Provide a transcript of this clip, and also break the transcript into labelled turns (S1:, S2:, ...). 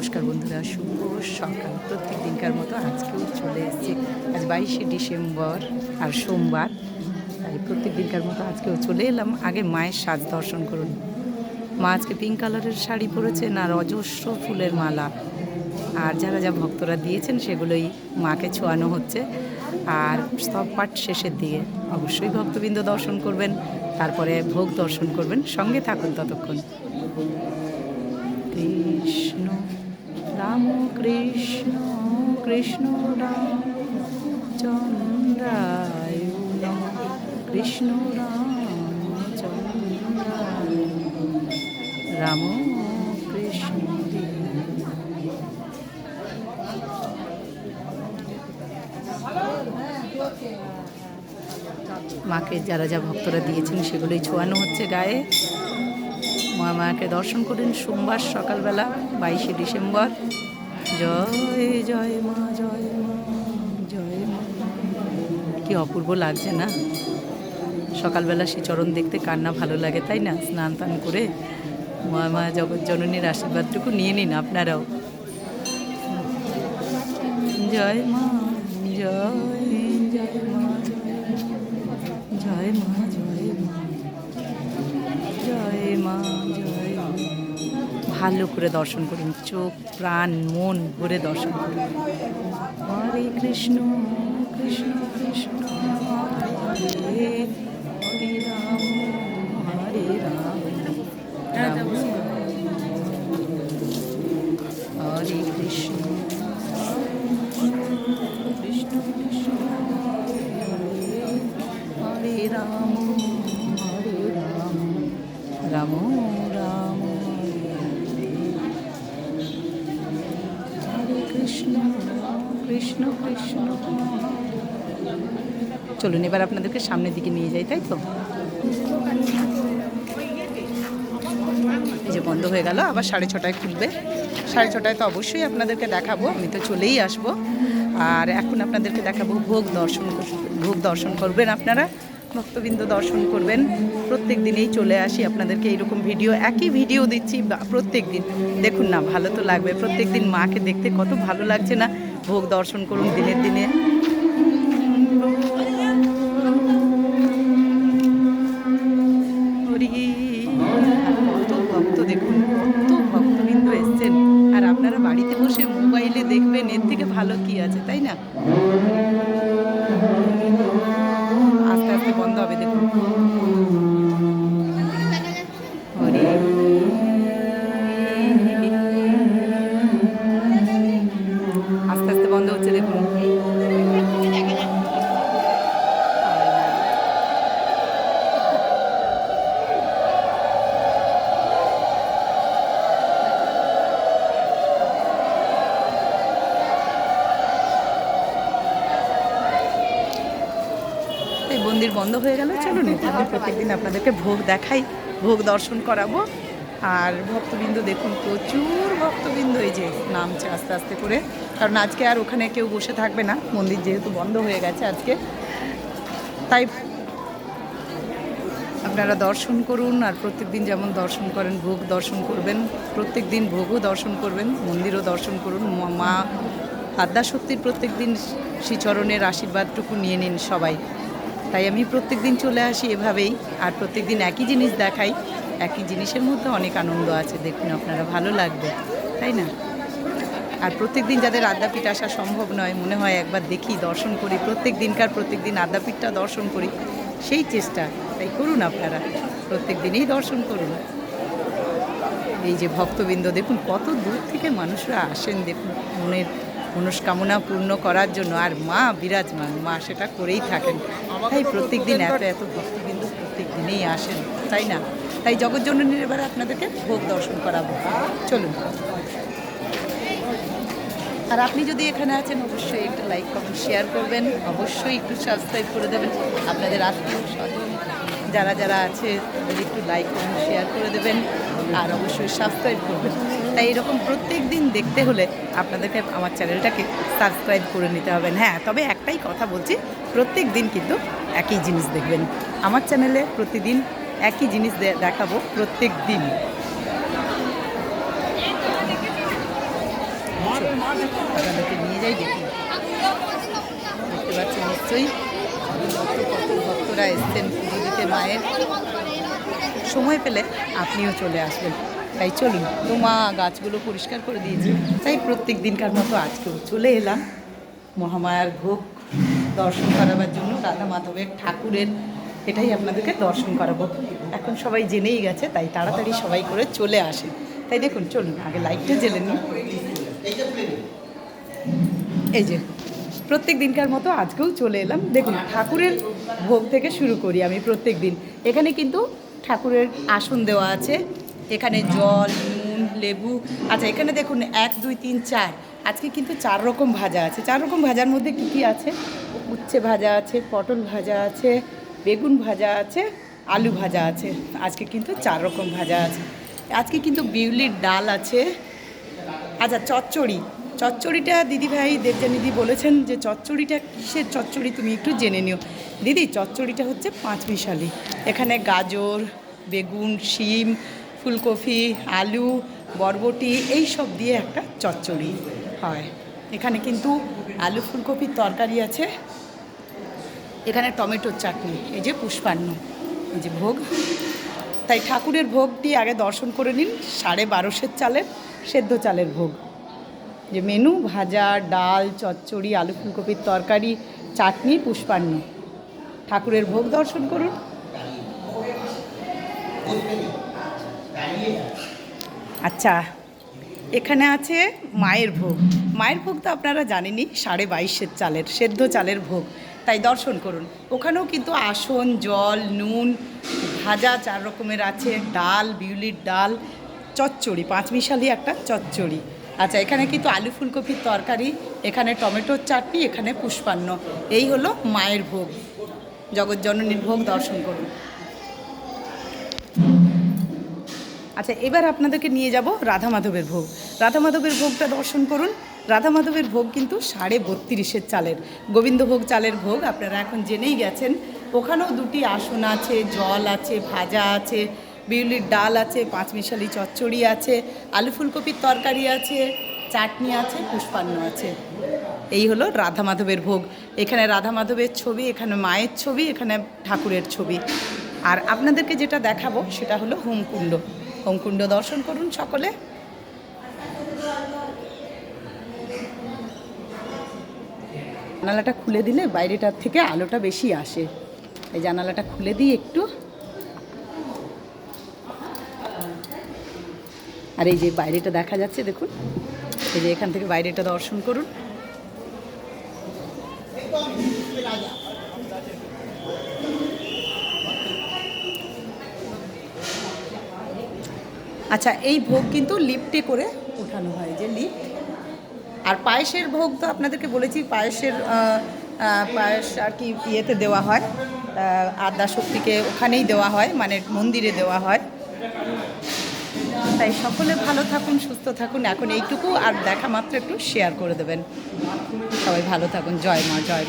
S1: নমস্কার বন্ধুরা, শুভ সকাল। প্রত্যেক দিনকার মতো আজকেও চলে এসেছি আজ বাইশে ডিসেম্বর আর সোমবার। তাই প্রত্যেক দিনকার মতো আজকেও চলে এলাম। আগে মায়ের সাজ দর্শন করুন। মা আজকে পিঙ্ক কালারের শাড়ি পরেছেন আর অজস্র ফুলের মালা। আর যারা যা ভক্তরা দিয়েছেন সেগুলোই মাকে ছোঁয়ানো হচ্ছে। আর সব পাঠ শেষের দিকে অবশ্যই ভক্তবৃন্দ দর্শন করবেন, তারপরে ভোগ দর্শন করবেন। সঙ্গে থাকুন ততক্ষণ। কৃষ্ণ রাম কৃষ্ণ কৃষ্ণ রাম চন্দ্রায় কৃষ্ণ রাম চন্দ্রায় রাম কৃষ্ণ। মাকে যারা যা ভক্তরা দিয়েছেন সেগুলোই ছোঁয়ানো হচ্ছে গায়ে। মা মাকে দর্শন করেন সোমবার সকালবেলা, বাইশে ডিসেম্বর। জয় জয় মা জয় মা জয় মা। কি অপূর্ব লাগছে না? সকালবেলা সে চরণ দেখতে কান্না ভালো লাগে, তাই না? স্নান টান করে মা মা জগৎ জননীর আশীর্বাদটুকু নিয়ে নিন আপনারাও। জয় মা, জয় ভালো করে দর্শন করুন, চোখ, প্রাণ, মন ভরে দর্শন করুন। হরে কৃষ্ণ কৃষ্ণ কৃষ্ণ, হরে রাম হরে রাম রাম। কৃষ্ণ কৃষ্ণ কৃষ্ণ হরে রাম হরে রাম। রাম। কৃষ্ণ কৃষ্ণ। চলুন, এবার আপনাদেরকে সামনের দিকে নিয়ে যাই, তাই তো? এই যে বন্ধ হয়ে গেল, আবার সাড়ে ছটায় খুলবে। সাড়ে ছটায় তো অবশ্যই আপনাদেরকে দেখাবো, আমি তো চলেই আসব। আর এখন আপনাদেরকে দেখাবো ভোগ দর্শন ভোগ দর্শন করবেন আপনারা, ভক্তবৃন্দ দর্শন করবেন। প্রত্যেক দিনেই চলে আসি আপনাদেরকে এইরকম ভিডিও, একই ভিডিও দিচ্ছি প্রত্যেক দিন। দেখুন না, ভালো তো লাগবে, প্রত্যেক দিন মাকে দেখতে কত ভালো লাগছে না। ভোগ দর্শন করুন দিনের দিনে। ভক্ত দেখুন কত ভক্তবৃন্দ এসছেন। আর আপনারা বাড়িতে বসে মোবাইলে দেখবেন, এর থেকে ভালো কি আছে, তাই না? মন্দির বন্ধ হয়ে গেল। চলুন আমি প্রত্যেকদিন আপনাদেরকে ভোগ দেখাই, ভোগ দর্শন করাবো। আর ভক্তবৃন্দ দেখুন, প্রচুর ভক্তবৃন্দ এই যে নামছে আস্তে আস্তে করে। কারণ আজকে আর ওখানে কেউ বসে থাকবে না, মন্দির যেহেতু বন্ধ হয়ে গেছে আজকে। তাই আপনারা দর্শন করুন, আর প্রত্যেক দিন যেমন দর্শন করেন, ভোগ দর্শন করবেন প্রত্যেক দিন ভোগও দর্শন করবেন, মন্দিরও দর্শন করুন। মা- আদ্যাশক্তির প্রত্যেক দিন শ্রীচরণের আশীর্বাদটুকু নিয়ে নিন সবাই। তাই আমি প্রত্যেক দিন চলে আসি এভাবেই। আর প্রত্যেক দিন একই জিনিস দেখাই। একই জিনিসের মধ্যে অনেক আনন্দ আছে। দেখুন আপনারা, ভালো লাগবে, তাই না? আর প্রত্যেক দিন যাদের আদ্যাপীঠ আসা সম্ভব নয়, মনে হয় একবার দেখি, দর্শন করি। প্রত্যেক দিনকার প্রত্যেক দিন আদ্যাপীঠটা দর্শন করি। সেই চেষ্টা, তাই করুন আপনারা। প্রত্যেক দিনেই দর্শন করুন। এই যে ভক্তবৃন্দ, দেখুন কত দূর থেকে মানুষরা আসেন, দেখুন মনের মনস্কামনা পূর্ণ করার জন্য। আর মা বিরাজমান, মা সেটা করেই থাকেন। তাই প্রত্যেক দিন এত এত ভক্ত কিন্তু প্রত্যেক দিনেই আসেন, তাই না? তাই জগৎজননীর এবার আপনাদেরকে ভোগ দর্শন করাবো। চলুন। আর আপনি যদি এখানে আছেন, অবশ্যই একটা লাইক, কমেন্ট, শেয়ার করবেন। অবশ্যই একটু সাবস্ক্রাইব করে দেবেন। আপনাদের আত্মীয় স্বজন যারা যারা আছে তাদের একটু লাইক কমেন্ট শেয়ার করে দেবেন, আর অবশ্যই সাবস্ক্রাইব করবেন। তাই এরকম প্রত্যেক দিন দেখতে হলে আপনাদেরকে আমার চ্যানেলটাকে সাবস্ক্রাইব করে নিতে হবে। হ্যাঁ তবে একটাই কথা বলছি প্রত্যেক দিন কিন্তু একই জিনিস দেখবেন। আমার চ্যানেলে প্রতিদিন একই জিনিস দেখাবো প্রত্যেক দিন আপনাদেরকে নিয়ে যাই দেখি। দেখতে পাচ্ছেন নিশ্চয়ই। কত কত ভক্তরা এসছেন। পুজো মায়ের সময় পেলে আপনিও চলে আসবেন। তাই চলুন তো মা গাছগুলো পরিষ্কার করে দিয়েছি। তাই প্রত্যেক দিনকার মতো আজকেও চলে এলাম। মহামায়ার ভোগ দর্শন করাবার জন্য রাধা মাধবের ঠাকুরের, এটাই আপনাদেরকে দর্শন করাবো। এখন সবাই জেনেই গেছে, তাই তাড়াতাড়ি সবাই করে চলে আসে। তাই দেখুন, চলুন, আগে লাইটটা জেলে নিন এই যে প্রত্যেক দিনকার মতো আজকেও চলে এলাম। দেখুন, ঠাকুরের ভোগ থেকে শুরু করি আমি প্রত্যেক দিন। এখানে কিন্তু ঠাকুরের আসন দেওয়া আছে। এখানে জল, নুন, লেবু। আচ্ছা এখানে দেখুন, এক, দুই, তিন, চার। আজকে কিন্তু চার রকম ভাজা আছে। চার রকম ভাজার মধ্যে কী কী আছে? উচ্ছে ভাজা আছে, পটল ভাজা আছে, বেগুন ভাজা আছে, আলু ভাজা আছে। আজকে কিন্তু চার রকম ভাজা আছে। আজকে কিন্তু বিউলির ডাল আছে। আচ্ছা চচ্চড়ি। চচ্চড়িটা দিদিভাই দেবজানিদি বলেছেন যে চচ্চড়িটা কিসের চচ্চড়ি তুমি একটু জেনে নিও। দিদি, চচ্চড়িটা হচ্ছে পাঁচ মিশালি এখানে গাজর, বেগুন, শিম, ফুলকপি, আলু, বরবটি এই সব দিয়ে একটা চচ্চড়ি হয়। এখানে কিন্তু আলু ফুলকপির তরকারি আছে। এখানে টমেটোর চাটনি, এই যে পুষ্পান্ন, এই যে ভোগ। তাই ঠাকুরের ভোগটি আগে দর্শন করে নিন, সাড়ে বারোশের চালের, সেদ্ধ চালের ভোগ। যে মেনু, ভাজা, ডাল, চচ্চড়ি, আলু ফুলকপির তরকারি, চাটনি, পুষ্পান্ন। ঠাকুরের ভোগ দর্শন করুন। আচ্ছা এখানে আছে মায়ের ভোগ। মায়ের ভোগ তো আপনারা জানেনই, সাড়ে বাইশের চালের, সেদ্ধ চালের ভোগ। তাই দর্শন করুন। ওখানেও কিন্তু আসন, জল, নুন, ভাজা চার রকমের আছে, ডাল, বিউলির ডাল, চচ্চড়ি, পাঁচমিশালি একটা চচ্চড়ি। আচ্ছা এখানে কিন্তু আলু ফুলকপির তরকারি, এখানে টমেটোর চাটনি, এখানে পুষ্পান্ন। এই হলো মায়ের ভোগ। জগৎজননীর ভোগ দর্শন করুন। আচ্ছা এবার আপনাদেরকে নিয়ে যাব রাধা মাধবের ভোগ। রাধা মাধবের ভোগটা দর্শন করুন। রাধা মাধবের ভোগ কিন্তু সাড়ে বত্রিশের চালের। গোবিন্দভোগ চালের ভোগ আপনারা এখন জেনেই গেছেন। ওখানেও দুটি আসন আছে, জল আছে, ভাজা আছে বিউলির ডাল আছে, পাঁচমিশালি চচ্চড়ি আছে, আলু ফুলকপির তরকারি আছে, চাটনি আছে, পুষ্পান্ন আছে। এই হলো রাধা মাধবের ভোগ। এখানে রাধা মাধবের ছবি, এখানে মায়ের ছবি, এখানে ঠাকুরের ছবি। আর আপনাদেরকে যেটা দেখাবো, সেটা হলো হোমকুণ্ড। হোমকুণ্ড দর্শন করুন সকলে। জানালাটা খুলে দিলে বাইরেটার থেকে আলোটা বেশি আসে। এই জানালাটা খুলে দিই একটু। আর এই যে বাইরেটা দেখা যাচ্ছে, দেখুন। এই যে এখান থেকে বাইরেটা দর্শন করুন। আচ্ছা এই ভোগ কিন্তু লিফটে করে ওঠানো হয়, যে লিফট আর পায়েসের ভোগ তো আপনাদেরকে বলেছি, পায়েসের পায়েস আর কি ইয়েতে দেওয়া হয় আদ্যা শক্তিকে ওখানেই দেওয়া হয় মানে মন্দিরে দেওয়া হয়। তাই সকলে ভালো থাকুন, সুস্থ থাকুন। এখন এইটুকু, আর দেখা মাত্র একটু শেয়ার করে দেবেন। সবাই ভালো থাকুন। জয় মা, জয়